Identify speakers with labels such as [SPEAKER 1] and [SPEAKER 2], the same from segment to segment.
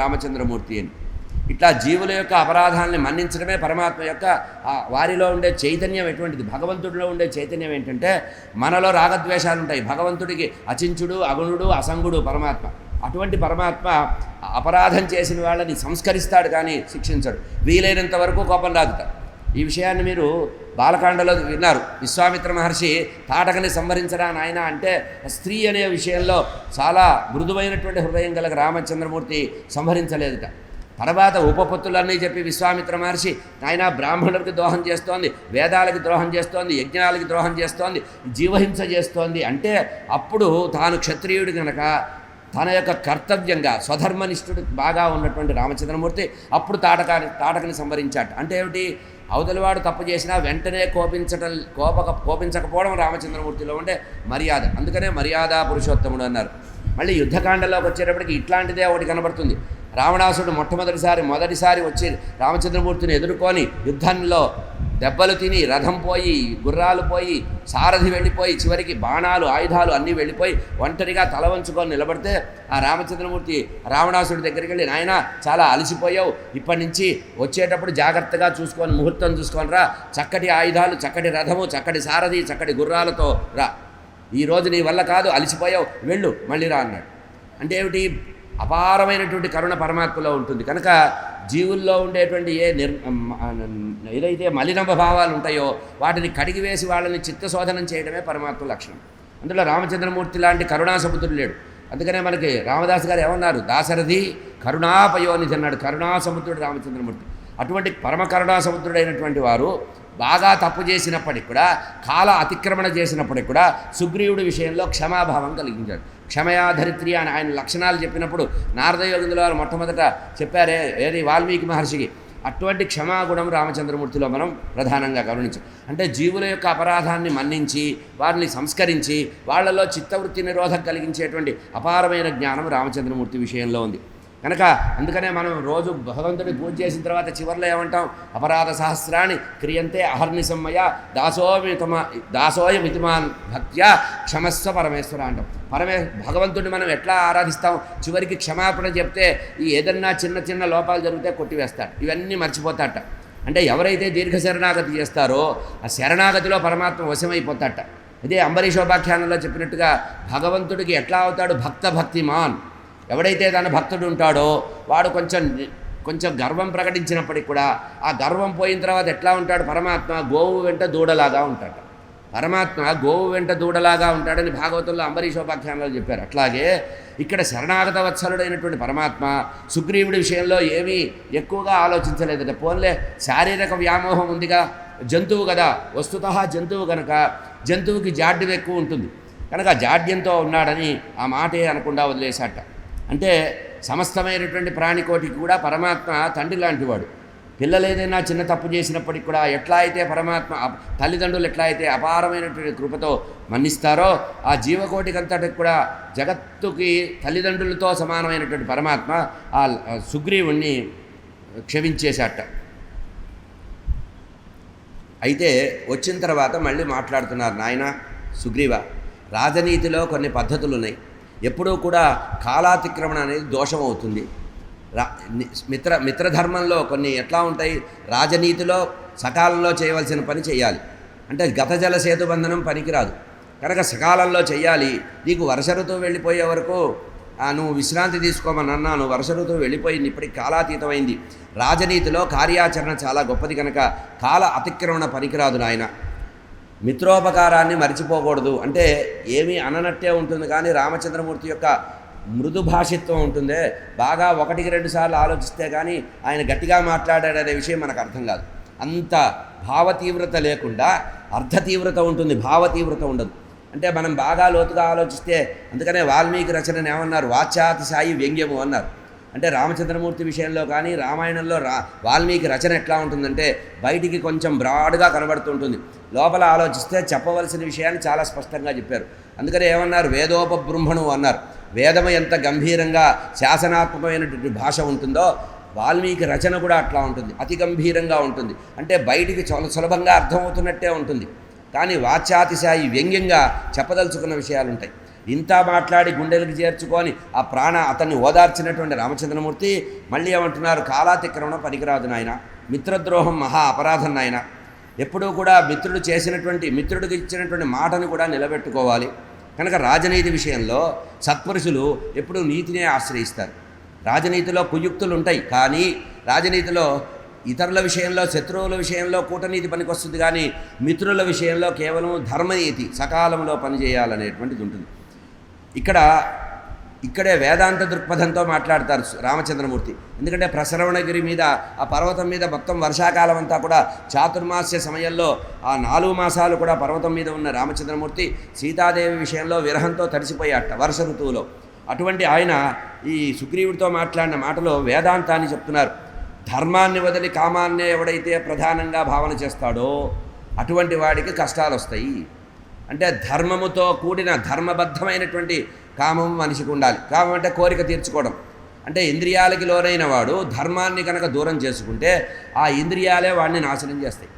[SPEAKER 1] రామచంద్రమూర్తి అని. ఇట్లా జీవుల యొక్క అపరాధాలని మన్నించడమే పరమాత్మ యొక్క వారిలో ఉండే చైతన్యం ఎటువంటిది? భగవంతుడిలో ఉండే చైతన్యం ఏంటంటే మనలో రాగద్వేషాలు ఉంటాయి. భగవంతుడికి అచించుడు అగుణుడు అసంగుడు పరమాత్మ. అటువంటి పరమాత్మ అపరాధం చేసిన వాళ్ళని సంస్కరిస్తాడు కానీ శిక్షించడు. వీలైనంత వరకు కోపం రాదుట. ఈ విషయాన్ని మీరు బాలకాండలో విన్నారు. విశ్వామిత్ర మహర్షి తాటకని సంహరించరా నాయన అంటే స్త్రీ అనే విషయంలో చాలా మృదువైనటువంటి హృదయం గల రామచంద్రమూర్తి సంహరించలేదుట. తర్వాత ఉపపత్తులన్నీ చెప్పి విశ్వామిత్ర మహర్షి నాయన బ్రాహ్మణులకు ద్రోహం చేస్తోంది వేదాలకి ద్రోహం చేస్తోంది యజ్ఞాలకి ద్రోహం చేస్తోంది జీవహింస చేస్తోంది. అంటే అప్పుడు తాను క్షత్రియుడు కనుక తన యొక్క కర్తవ్యంగా స్వధర్మనిష్ఠుడు బాగా ఉన్నటువంటి రామచంద్రమూర్తి అప్పుడు తాటకాన్ని తాటకని సంవరించాట. అంటే ఏమిటి? అవతలివాడు తప్పు చేసినా వెంటనే కోపించటం కోపక కోపించకపోవడం రామచంద్రమూర్తిలో ఉండే మర్యాద. అందుకనే మర్యాద పురుషోత్తముడు అన్నారు. మళ్ళీ యుద్ధకాండలోకి వచ్చేటప్పటికి ఇట్లాంటిదే ఒకటి కనబడుతుంది. రావణాసుడు మొట్టమొదటిసారి మొదటిసారి వచ్చి రామచంద్రమూర్తిని ఎదుర్కొని యుద్ధంలో దెబ్బలు తిని రథం పోయి గుర్రాలు పోయి సారథి వెళ్ళిపోయి చివరికి బాణాలు ఆయుధాలు అన్నీ వెళ్ళిపోయి ఒంటరిగా తల వంచుకొని నిలబడితే ఆ రామచంద్రమూర్తి రావణాసుడి దగ్గరికి వెళ్ళి నాయన చాలా అలసిపోయావు. ఇప్పటి నుంచి వచ్చేటప్పుడు జాగ్రత్తగా చూసుకొని ముహూర్తం చూసుకొని రా. చక్కటి ఆయుధాలు చక్కటి రథము చక్కటి సారథి చక్కటి గుర్రాలతో రా. ఈరోజు నీ వల్ల కాదు అలసిపోయావు. వెళ్ళు మళ్ళీ రా అన్నాడు. అంటే ఏమిటి? అపారమైనటువంటి కరుణ పరమాత్మలో ఉంటుంది. కనుక జీవుల్లో ఉండేటువంటి ఏ నిర్ ఏదైతే మలినమ భావాలు ఉంటాయో వాటిని కడిగివేసి వాళ్ళని చిత్తశోధనం చేయడమే పరమాత్మ లక్షణం. అందులో రామచంద్రమూర్తి లాంటి కరుణాసముద్రుడు లేడు. అందుకనే మనకి రామదాస్ గారు ఏమన్నారు? దాశరథి కరుణాపయోనిధి అన్నాడు. కరుణాసముద్రుడు రామచంద్రమూర్తి. అటువంటి పరమ కరుణాసముద్రుడైనటువంటి వారు బాగా తప్పు చేసినప్పటికి కూడా కాల అతిక్రమణ చేసినప్పటికి కూడా సుగ్రీవుడి విషయంలో క్షమాభావం కలిగించాడు. క్షమయాధరిత్రి అని ఆయన లక్షణాలు చెప్పినప్పుడు నారదయోగిందుల వారు మొట్టమొదట చెప్పారే ఏది వాల్మీకి మహర్షికి? అటువంటి క్షమాగుణం రామచంద్రమూర్తిలో మనం ప్రధానంగా గమనించాం. అంటే జీవుల యొక్క అపరాధాన్ని మన్నించి వారిని సంస్కరించి వాళ్ళలో చిత్తవృత్తి నిరోధం కలిగించేటువంటి అపారమైన జ్ఞానం రామచంద్రమూర్తి విషయంలో ఉంది. కనుక అందుకనే మనం రోజు భగవంతుడి పూజ చేసిన తర్వాత చివరిలో ఏమంటాం? అపరాధ సహస్రాన్ని క్రియంతే అహర్నిసమ్మయ దాసోమితమ దాసోయమితిమాన్ భక్త్యా క్షమస్వ పరమేశ్వర అంటాం. పరమే భగవంతుడిని మనం ఎట్లా ఆరాధిస్తాం? చివరికి క్షమాపణ చెప్తే ఈ ఏదన్నా చిన్న చిన్న లోపాలు జరిగితే కొట్టివేస్తాడు. ఇవన్నీ మర్చిపోతాట. అంటే ఎవరైతే దీర్ఘ శరణాగతి చేస్తారో ఆ శరణాగతిలో పరమాత్మ వశమైపోతాట. ఇదే అంబరీషోపాఖ్యానంలో చెప్పినట్టుగా భగవంతుడికి ఎట్లా అవుతాడు? భక్త భక్తిమాన్. ఎవడైతే తన భక్తుడు ఉంటాడో వాడు కొంచెం కొంచెం గర్వం ప్రకటించినప్పటికి కూడా ఆ గర్వం పోయిన తర్వాత ఎట్లా ఉంటాడు? పరమాత్మ గోవు వెంట దూడలాగా ఉంటాడు. పరమాత్మ గోవు వెంట దూడలాగా ఉంటాడని భాగవతంలో అంబరీషోపాఖ్యానంలో చెప్పారు. అట్లాగే ఇక్కడ శరణాగత వత్సలుడైనటువంటి పరమాత్మ సుగ్రీవుడి విషయంలో ఏమీ ఎక్కువగా ఆలోచించలేదట. పోన్లే శారీరక వ్యామోహం ఉందిగా జంతువు కదా. వస్తుత జంతువు కనుక జంతువుకి జాడ్యం ఎక్కువ ఉంటుంది. కనుక జాడ్యంతో ఉన్నాడని ఆ మాటే అనకుండా వదిలేశాట. అంటే సమస్తమైనటువంటి ప్రాణికోటికి కూడా పరమాత్మ తండ్రి లాంటివాడు. పిల్లలు ఏదైనా చిన్న తప్పు చేసినప్పటికి కూడా ఎట్లా అయితే పరమాత్మ తల్లిదండ్రులు ఎట్లా అయితే అపారమైనటువంటి కృపతో మన్నిస్తారో ఆ జీవకోటికంతటికి కూడా జగత్తుకి తల్లిదండ్రులతో సమానమైనటువంటి పరమాత్మ ఆ సుగ్రీవుణ్ణి క్షమించేశాట. అయితే వచ్చిన తర్వాత మళ్ళీ మాట్లాడుతున్నారు నాయన సుగ్రీవ రాజనీతిలో కొన్ని పద్ధతులు ఉన్నాయి ఎప్పుడూ కూడా కాలాతిక్రమణ అనేది దోషం అవుతుంది. రా మిత్ర మిత్రధర్మంలో కొన్ని ఎట్లా ఉంటాయి? రాజనీతిలో సకాలంలో చేయవలసిన పని చేయాలి. అంటే గత జల సేతుబంధనం పనికిరాదు. కనుక సకాలంలో చేయాలి. నీకు వర్ష ఋతువు వెళ్ళిపోయే వరకు నువ్వు విశ్రాంతి తీసుకోమని అన్నాను వర్ష ఋతువు వెళ్ళిపోయింది. ఇప్పటికి కాలాతీతమైంది. రాజనీతిలో కార్యాచరణ చాలా గొప్పది కనుక కాల అతిక్రమణ పనికిరాదు నాయన. మిత్రోపకారాన్ని మరిచిపోకూడదు. అంటే ఏమీ అననట్టే ఉంటుంది కానీ రామచంద్రమూర్తి యొక్క మృదు భాషిత్వం ఉంటుందే. బాగా ఒకటికి రెండు సార్లు ఆలోచిస్తే కానీ ఆయన గట్టిగా మాట్లాడాడనే విషయం మనకు అర్థం కాదు. అంత భావ తీవ్రత లేకుండా అర్థ తీవ్రత ఉంటుంది భావ తీవ్రత ఉండదు. అంటే మనం బాగా లోతుగా ఆలోచిస్తే అందుకనే వాల్మీకి రచనను ఏమన్నారు? వాచాతిశాయి వ్యంగ్యము అన్నారు. అంటే రామచంద్రమూర్తి విషయంలో కానీ రామాయణంలో రా వాల్మీకి రచన ఎట్లా ఉంటుందంటే బయటికి కొంచెం బ్రాడ్గా కనబడుతుంటుంది. లోపల ఆలోచిస్తే చెప్పవలసిన విషయాన్ని చాలా స్పష్టంగా చెప్పారు. అందుకనే ఏమన్నారు? వేదోపబృంహణు అన్నారు. వేదము ఎంత గంభీరంగా శాసనాత్మకమైనటువంటి భాష ఉంటుందో వాల్మీకి రచన కూడా అట్లా ఉంటుంది. అతి గంభీరంగా ఉంటుంది. అంటే బయటికి సులభంగా అర్థమవుతున్నట్టే ఉంటుంది. కానీ వాచ్యాతిశాయి వ్యంగ్యంగా చెప్పదలుచుకున్న విషయాలు ఉంటాయి ఇంత మాట్లాడి గుండెలకు చేర్చుకొని ఆ ప్రాణ అతన్ని ఓదార్చినటువంటి రామచంద్రమూర్తి మళ్ళీ ఏమంటున్నారు? కాలాతిక్రమణ పనికిరాదు నాయన. మిత్రద్రోహం మహా అపరాధం నాయన. ఎప్పుడూ కూడా మిత్రుడు చేసినటువంటి మిత్రుడికి ఇచ్చినటువంటి మాటను కూడా నిలబెట్టుకోవాలి. కనుక రాజనీతి విషయంలో సత్పురుషులు ఎప్పుడూ నీతినే ఆశ్రయిస్తారు. రాజనీతిలో కుయుక్తులు ఉంటాయి కానీ రాజనీతిలో ఇతరుల విషయంలో శత్రువుల విషయంలో కూటనీతి పనికొస్తుంది. కానీ మిత్రుల విషయంలో కేవలం ధర్మనీతి సకాలంలో పనిచేయాలనేటువంటిది ఉంటుంది. ఇక్కడ ఇక్కడే వేదాంత దృక్పథంతో మాట్లాడతారు రామచంద్రమూర్తి. ఎందుకంటే ప్రసరవణగిరి మీద ఆ పర్వతం మీద మొత్తం వర్షాకాలం అంతా కూడా చాతుర్మాస్య సమయంలో ఆ నాలుగు మాసాలు కూడా పర్వతం మీద ఉన్న రామచంద్రమూర్తి సీతాదేవి విషయంలో విరహంతో తడిసిపోయాట వర్ష ఋతువులో. అటువంటి ఆయన ఈ సుగ్రీవుడితో మాట్లాడిన మాటలో వేదాంతాన్ని చెప్తున్నారు. ధర్మాన్ని వదిలి కామాన్నే ఎవడైతే ప్రధానంగా భావన చేస్తాడో అటువంటి వాడికి కష్టాలు వస్తాయి అంటే ధర్మముతో కూడిన ధర్మబద్ధమైనటువంటి కామం మనిషికి ఉండాలి. కామం అంటే కోరిక తీర్చుకోవడం. అంటే ఇంద్రియాలకి లోనైన వాడు ధర్మాన్ని కనుక దూరం చేసుకుంటే ఆ ఇంద్రియాలే వాడిని నాశనం చేస్తాయి.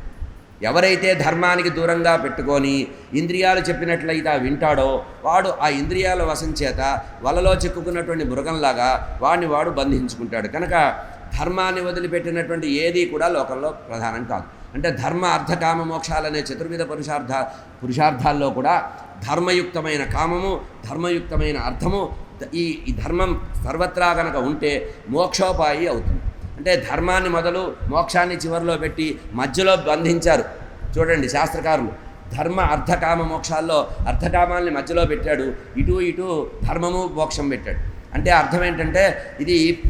[SPEAKER 1] ఎవరైతే ధర్మానికి దూరంగా పెట్టుకొని ఇంద్రియాలు చెప్పినట్లయితే వింటాడో వాడు ఆ ఇంద్రియాల వశం చేత వలలో చిక్కుకున్నటువంటి మృగంలాగా వాడిని వాడు బంధించుకుంటాడు. కనుక ధర్మాన్ని వదిలిపెట్టినటువంటి ఏది కూడా లోకంలో ప్రధానం కాదు. అంటే ధర్మ అర్ధకామ మోక్షాలనే చతుర్విధ పురుషార్థ పురుషార్థాల్లో కూడా ధర్మయుక్తమైన కామము ధర్మయుక్తమైన అర్థము ఈ ఈ ధర్మం సర్వత్రా కనుక ఉంటే మోక్షోపాయి అవుతుంది. అంటే ధర్మాన్ని మొదలు మోక్షాన్ని చివరిలో పెట్టి మధ్యలో బంధించారు. చూడండి శాస్త్రకారులు. ధర్మ అర్థకామ మోక్షాల్లో అర్థకామాల్ని మధ్యలో పెట్టాడు. ఇటు ఇటు ధర్మము మోక్షం పెట్టాడు. అంటే అర్థం ఏంటంటే ఇది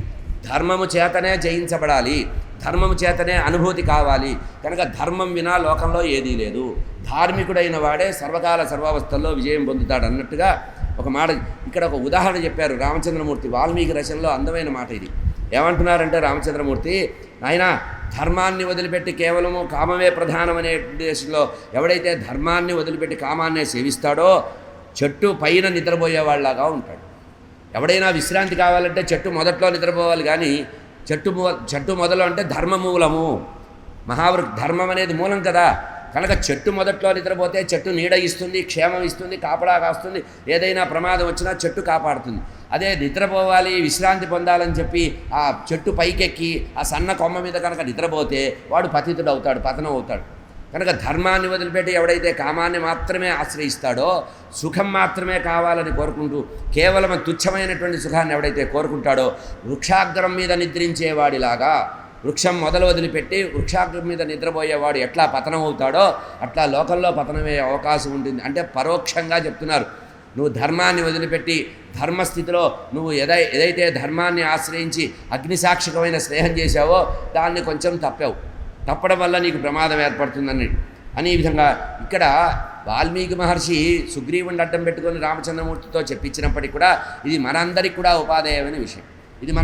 [SPEAKER 1] ధర్మము చేతనే జయించబడాలి. ధర్మము చేతనే అనుభూతి కావాలి. కనుక ధర్మం వినా లోకంలో ఏదీ లేదు. ధార్మికుడైన వాడే సర్వకాల సర్వావస్థల్లో విజయం పొందుతాడు అన్నట్టుగా ఒక మాట ఇక్కడ ఒక ఉదాహరణ చెప్పారు రామచంద్రమూర్తి వాల్మీకి రచనలో అందమైన మాట ఇది. ఏమంటున్నారంటే రామచంద్రమూర్తి ఆయన ధర్మాన్ని వదిలిపెట్టి కేవలము కామమే ప్రధానమనే దేశంలో ఎవడైతే ధర్మాన్ని వదిలిపెట్టి కామాన్నే సేవిస్తాడో చెట్టు పైన నిద్రపోయేవాళ్ళలాగా ఉంటాడు. ఎవడైనా విశ్రాంతి కావాలంటే చెట్టు మొదట్లో నిద్రపోవాలి కానీ చెట్టు మొ- చెట్టు మొదలు అంటే ధర్మ మూలము. మహావృ ధర్మం అనేది మూలం కదా. కనుక చెట్టు మొదట్లో నిద్రపోతే చెట్టు నీడ ఇస్తుంది క్షేమం ఇస్తుంది కాపడా కాస్తుంది. ఏదైనా ప్రమాదం వచ్చినా చెట్టు కాపాడుతుంది. అదే నిద్రపోవాలి విశ్రాంతి పొందాలని చెప్పి ఆ చెట్టు పైకెక్కి ఆ సన్న కొమ్మ మీద కనుక నిద్రపోతే వాడు పతితుడు అవుతాడు పతనం అవుతాడు కనుక ధర్మాన్ని వదిలిపెట్టి ఎవడైతే కామాన్ని మాత్రమే ఆశ్రయిస్తాడో సుఖం మాత్రమే కావాలని కోరుకుంటూ కేవలం తుచ్చమైనటువంటి సుఖాన్ని ఎవడైతే కోరుకుంటాడో వృక్షాగ్రం మీద నిద్రించేవాడిలాగా వృక్షం మొదలు వదిలిపెట్టి వృక్షాగ్రం మీద నిద్రపోయేవాడు ఎట్లా పతనం అవుతాడో అట్లా లోకంలో పతనమయ్యే అవకాశం ఉంటుంది. అంటే పరోక్షంగా చెప్తున్నారు. నువ్వు ధర్మాన్ని వదిలిపెట్టి ధర్మస్థితిలో నువ్వు ఎదై ఏదైతే ధర్మాన్ని ఆశ్రయించి అగ్నిసాక్షికమైన స్నేహం చేశావో దాన్ని కొంచెం తప్పావు. తప్పడం వల్ల నీకు ప్రమాదం ఏర్పడుతుందని. అని ఈ విధంగా ఇక్కడ వాల్మీకి మహర్షి సుగ్రీవుని అడ్డం పెట్టుకొని రామచంద్రమూర్తితో చెప్పించినప్పటికీ కూడా ఇది మనందరికీ కూడా ఉపాధేయమైన విషయం. ఇది మన